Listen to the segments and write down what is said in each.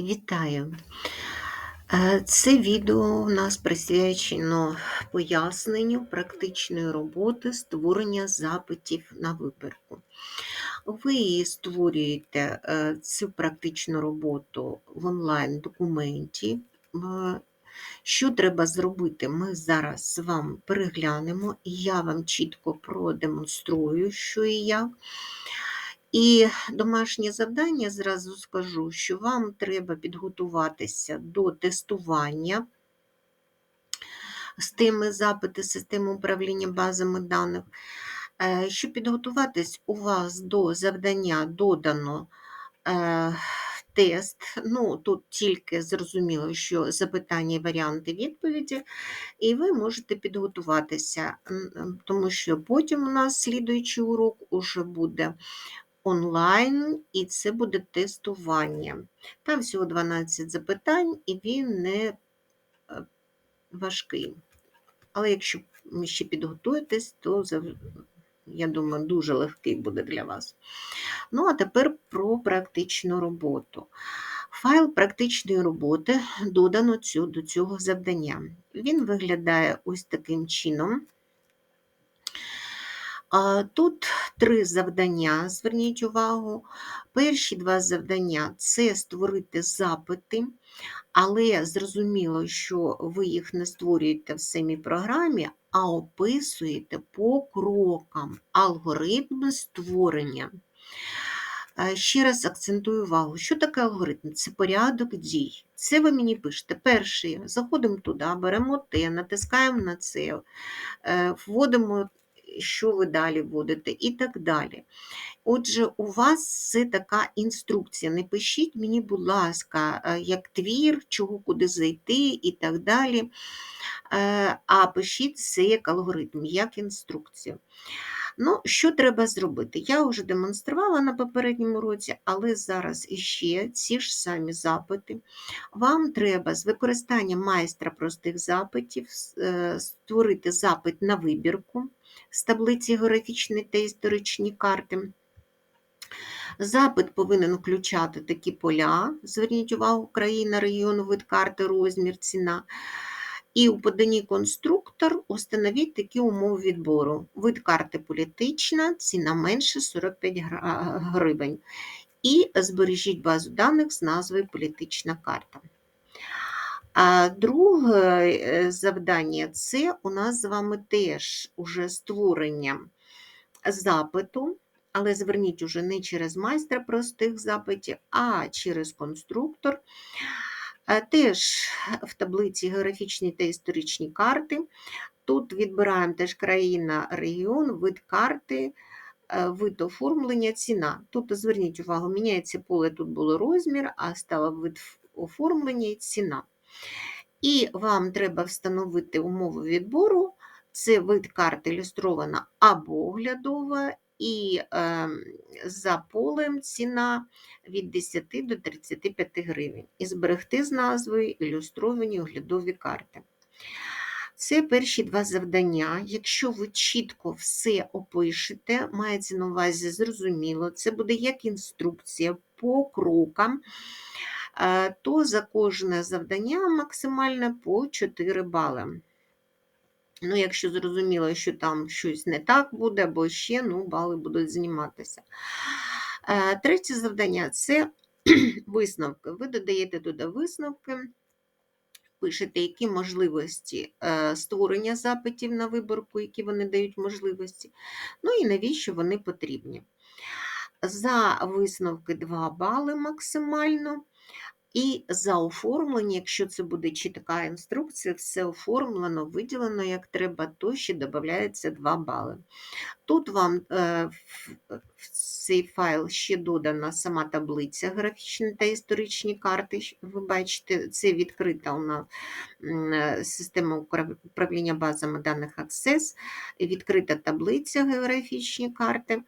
Вітаю! Е, Це відео у нас присвячено поясненню практичної роботи створення запитів на вибірку. Ви створюєте е, цю практичну роботу в онлайн-документі. Е, Що треба зробити, ми зараз з вами переглянемо, і я вам чітко продемонструю, що і як. І домашнє завдання зразу скажу, що вам треба підготуватися до тестування з теми запити системи управління базами даних. Е, Щоб підготуватись, у вас до завдання додано е, тест. Ну, тут тільки зрозуміло, що запитання і варіанти відповіді, і ви можете підготуватися, тому що потім у нас слідуючий урок уже буде онлайн, і це буде тестування. Там всього 12 запитань, і він не е, важкий. Але якщо ви ще підготуєтесь, то я думаю, дуже легкий буде для вас. Ну, а тепер про практичну роботу. Файл практичної роботи додано до цього завдання. Він виглядає ось таким чином. Тут три завдання, зверніть увагу. Перші два завдання це створити запити, але зрозуміло, що ви їх не створюєте в самій програмі, а описуєте по крокам алгоритми створення. Ще раз акцентую увагу, що таке алгоритм? Це порядок дій. Це ви мені пишете. Перший, заходимо туди, беремо те, натискаємо на це, е, вводимо що ви далі вводите, і так далі. Отже, у вас це така інструкція. Не пишіть мені, будь ласка, е, як твір, чого куди зайти і так далі. Е, а пишіть це як алгоритм, як інструкцію. Ну, Що треба зробити? Я вже демонструвала на попередньому році, але зараз іще ці ж самі запити. Вам треба з використанням майстра простих запитів е, створити запит на вибірку з таблиці географічної та історичні карти. Запит повинен включати такі поля. Зверніть увагу, країна, регіон, вид карти, розмір, ціна. І у поданні конструктор установіть такі умови відбору. Вид карти політична, ціна менше 45 гривень. І збережіть базу даних з назвою Політична карта. А друге е, завдання це у нас з вами теж уже створення запиту, але зверніть уже не через майстра простих запитів, а через конструктор. Теж в таблиці географічні та історичні карти. Тут відбираємо теж країна, регіон, вид карти, е, вид оформлення, ціна. Тут зверніть увагу, міняється поле, тут було розмір, а стало вид оформлення і ціна. І вам треба встановити умови відбору. Це вид карти ілюстрована або оглядова, і е, за полем ціна від 10 до 35 гривень. І зберегти з назвою ілюстровані оглядові карти. Це перші два завдання. Якщо ви чітко все опишете, мається на увазі зрозуміло, це буде як інструкція по крокам. Е, то за кожне завдання максимально по 4 бали. Ну, якщо зрозуміло, що там щось не так буде, або ще ну, бали будуть зніматися. Е, третє завдання це висновки. Ви додаєте туди висновки, пишете, які можливості е, створення запитів на виборку, які вони дають можливості, ну і навіщо вони потрібні. За висновки 2 бали максимально. І за оформлення, якщо це буде чітка інструкція, все оформлено, виділено як треба, то ще додається 2 бали. Тут вам е, в цей файл ще додана сама таблиця графічні та історичні карти. Ви бачите, це відкрита у нас е, система управління базами даних Access, відкрита таблиця географічні карти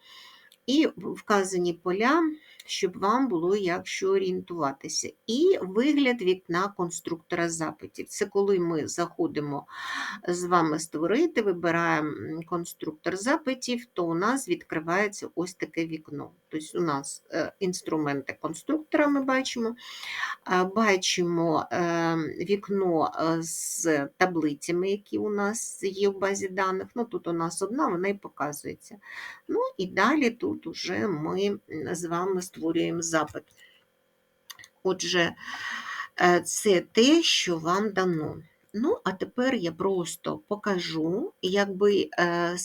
і вказані поля щоб вам було як що орієнтуватися. І вигляд вікна конструктора запитів. Це коли ми заходимо з вами створити, вибираємо конструктор запитів, то у нас відкривається ось таке вікно. Тобто у нас е, інструменти конструктора ми бачимо, Бачимо е, вікно е, з таблицями, які у нас є в базі даних. Ну, Тут у нас одна, вона і показується. Ну і далі тут уже ми з вами створюємо запит. Отже, е, це те, що вам дано. Ну, а тепер я просто покажу, якби е,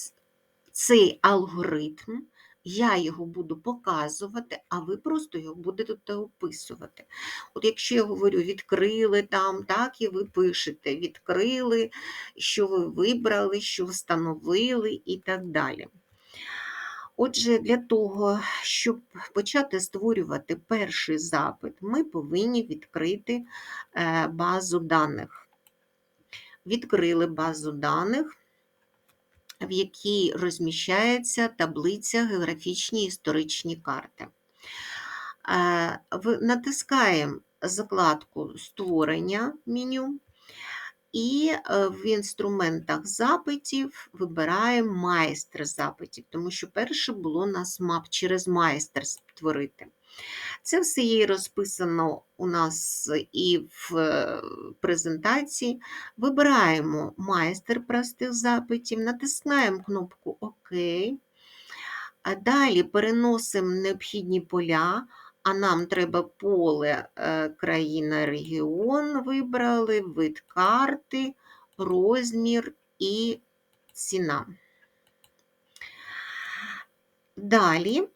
цей алгоритм, я його буду показувати, а ви просто його будете описувати. От якщо я говорю, відкрили там, так і ви пишете, відкрили, що ви вибрали, що встановили і так далі. Отже, для того, щоб почати створювати перший запит, ми повинні відкрити е, базу даних. Відкрили базу даних, в якій розміщається таблиця географічні історичні карти. Е, Натискаємо закладку Створення меню. І е, в інструментах запитів вибираємо майстер запитів, тому що перше було нас мап через майстер створити. Це все є розписано у нас і в е, презентації. Вибираємо майстер простих запитів, натискаємо кнопку ОК. А Далі переносимо необхідні поля, а нам треба поле е, країна, регіон вибрали, вид карти, розмір і ціна. Далі.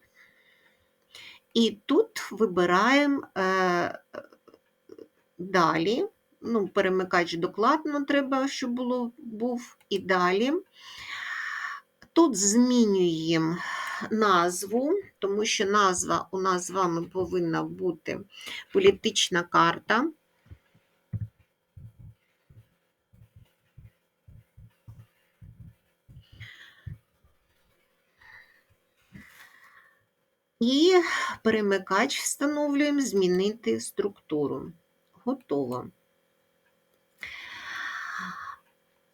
І тут вибираємо е, далі. Ну, перемикач докладно треба, щоб було, був і далі. Тут змінюємо назву, тому що назва у нас з вами повинна бути політична карта. І перемикач встановлюємо змінити структуру. Готово.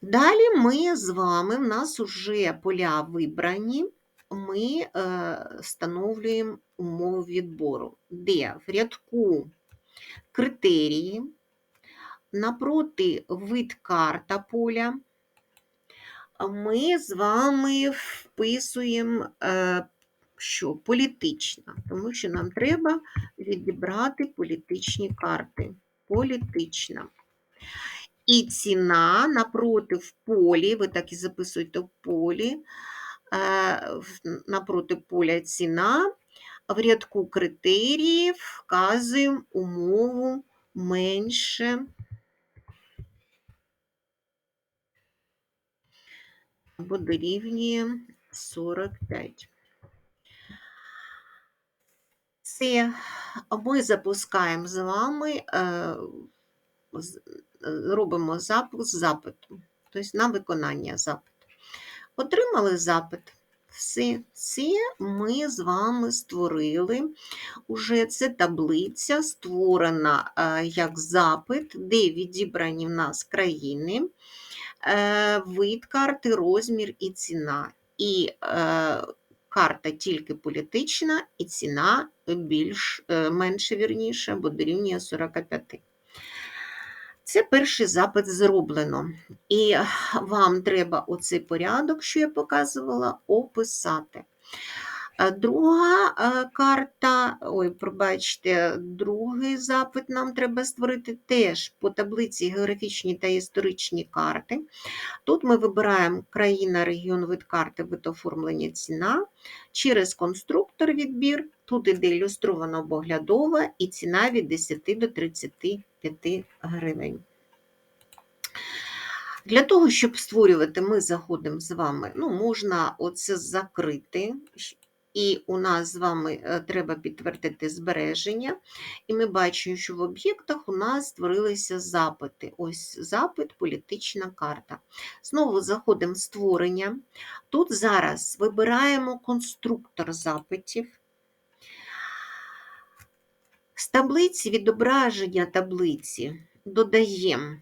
Далі ми з вами, в нас вже поля вибрані, ми встановлюємо умови відбору, де в рядку критерії, напроти вид карта поля, ми з вами вписуємо, е, що політична, тому що нам треба відібрати політичні карти. Політична. І ціна напроти в полі, ви так і записуєте в полі, напроти поля ціна, в рядку критеріїв вказуємо умову менше або дорівнює 45. Це ми запускаємо з вами, е, е, робимо запуск запиту, тобто на виконання запиту. Отримали запит. Все це ми з вами створили. Уже це таблиця створена е, як запит, де відібрані в нас країни, е, вид карти, розмір і ціна. І е, карта тільки політична, і ціна більш, менше вірніше, бо дорівнює 45. Це перший запит зроблено. І вам треба оцей порядок, що я показувала, описати. Е, Друга е, карта, ой, пробачте, другий запит нам треба створити теж по таблиці географічні та історичні карти. Тут ми вибираємо країна, регіон, вид карти, вид оформлення, ціна. Через конструктор відбір. Тут іде ілюстрована або і ціна від 10 до 35 гривень. Для того, щоб створювати, ми заходимо з вами, ну, можна оце закрити, і у нас з вами е, треба підтвердити збереження. І ми бачимо, що в об'єктах у нас створилися запити. Ось запит, політична карта. Знову заходимо в створення. Тут зараз вибираємо конструктор запитів. З таблиці відображення таблиці додаємо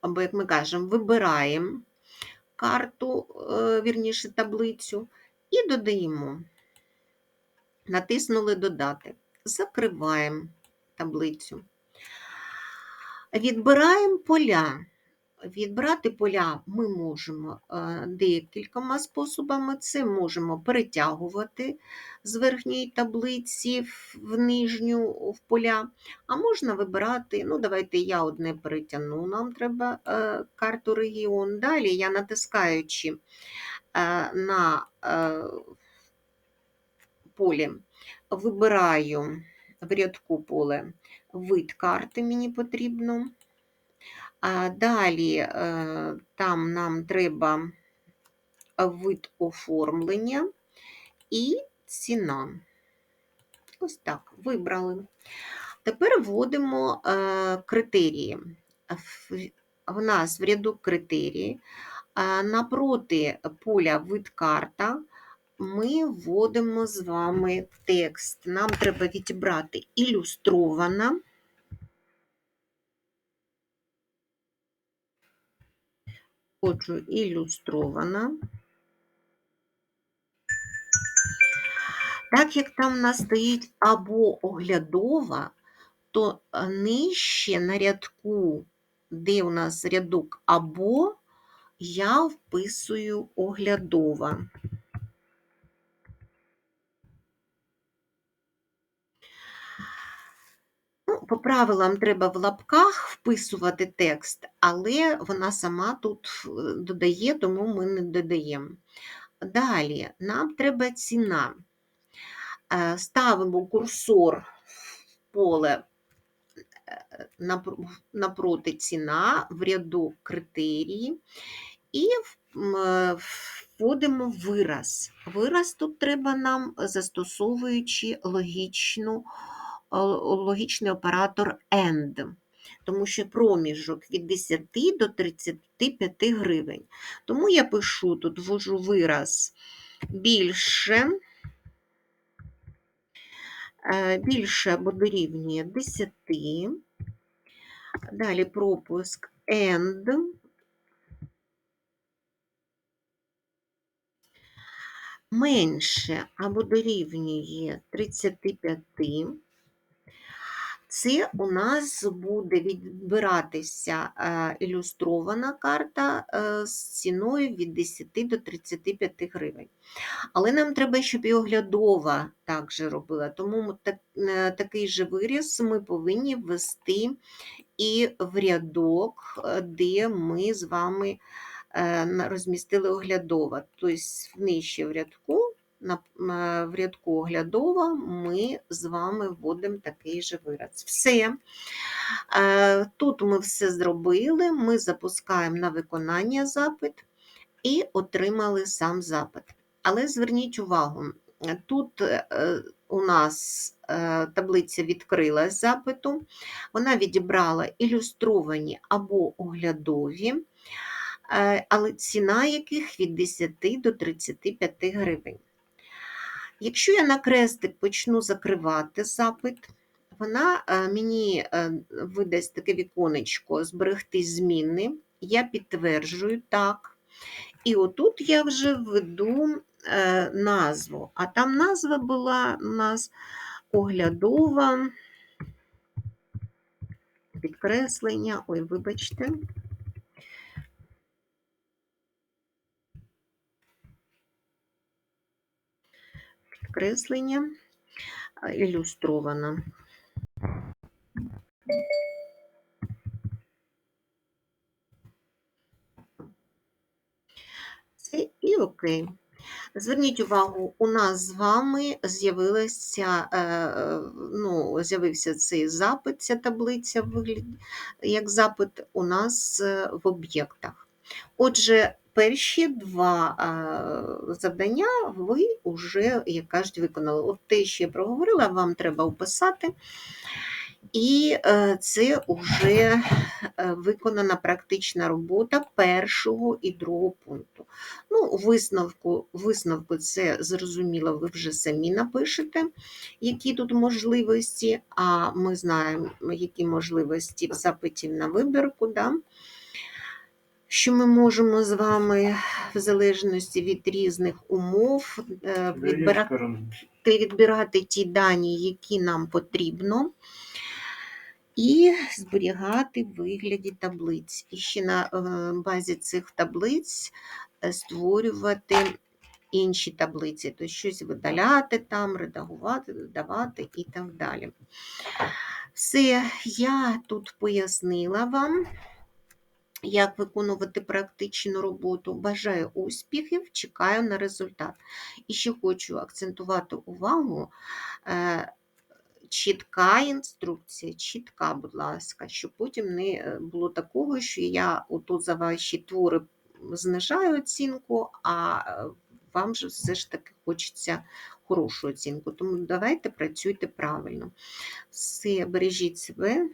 або, як ми кажемо, вибираємо карту, е, вірніше таблицю, і додаємо. Натиснули Додати. закриваємо таблицю. Відбираємо поля. Відбирати поля ми можемо е, декількома способами. Це можемо перетягувати з верхньої таблиці в нижню в поля, а можна вибирати, ну давайте я одне перетягну, нам треба е, карту регіон. Далі я натискаючи е, на полі, вибираю в рядку поле вид карти мені потрібно. А Далі е, там нам треба вид оформлення і ціна. Ось так, вибрали. Тепер вводимо е, критерії. В- нас в ряду критерії а напроти поля вид карта ми вводимо з вами текст. Нам треба відібрати ілюстрована. Хочу ілюстрована. Так як там в нас стоїть або оглядова, то нижче на рядку, де у нас рядок або, я вписую оглядова. По правилам треба в лапках вписувати текст, але вона сама тут е, додає, тому ми не додаємо. Далі нам треба ціна. Е, Ставимо курсор в поле е, напроти ціна в ряду критерії і вводимо вираз. Вираз тут треба нам, застосовуючи логічну, логічний оператор AND, тому що проміжок від 10 до 35 гривень. Тому я пишу тут, ввожу вираз більше, е, більше або дорівнює 10. Далі пропуск AND. Менше або дорівнює 35. Це у нас буде відбиратися е, ілюстрована карта е, з ціною від 10 до 35 гривень. Але нам треба, щоб і оглядова так же робила, тому е, такий же виріз ми повинні ввести і в рядок, де ми з вами розмістили оглядова. Тобто нижче в рядку, в рядку оглядова ми з вами вводимо такий же вираз. Все. Е, Тут ми все зробили, ми запускаємо на виконання запит і отримали сам запит. Але зверніть увагу, тут е, у нас е, таблиця відкрилась запиту, вона відібрала ілюстровані або оглядові, але ціна яких від 10 до 35 гривень. Якщо я на крестик почну закривати запит, вона е, мені е, видасть таке віконечко зберегти зміни. Я підтверджую так. І отут я вже введу е, назву. А там назва була у нас оглядова підкреслення. Ой, вибачте. Підкреслення ілюстрована. Це і окей. Зверніть увагу, у нас з вами з'явилася, е, ну, з'явився цей запит, ця таблиця вигляд, як запит у нас е, в об'єктах. Отже, перші два завдання ви вже, як кажуть, виконали. От те, що я проговорила, вам треба вписати. І е, це вже е, виконана практична робота першого і другого пункту. Ну, висновку, висновку це зрозуміло, ви вже самі напишете, які тут можливості, а ми знаємо, які можливості в запиті на вибірку. Да? Що ми можемо з вами в залежності від різних умов е, відбирати відбирати ті дані, які нам потрібно, і зберігати в вигляді таблиць. І ще на е, базі цих таблиць е, створювати інші таблиці, тобто щось видаляти там, редагувати, додавати і так далі. Все, я тут пояснила вам, як виконувати практичну роботу. Бажаю успіхів, чекаю на результат. І ще хочу акцентувати увагу. е, Чітка інструкція, чітка, будь ласка, щоб потім не е, було такого, що я ото за ваші твори знижаю оцінку, а е, вам же все ж таки хочеться хорошу оцінку. Тому давайте працюйте правильно. Все, бережіть себе.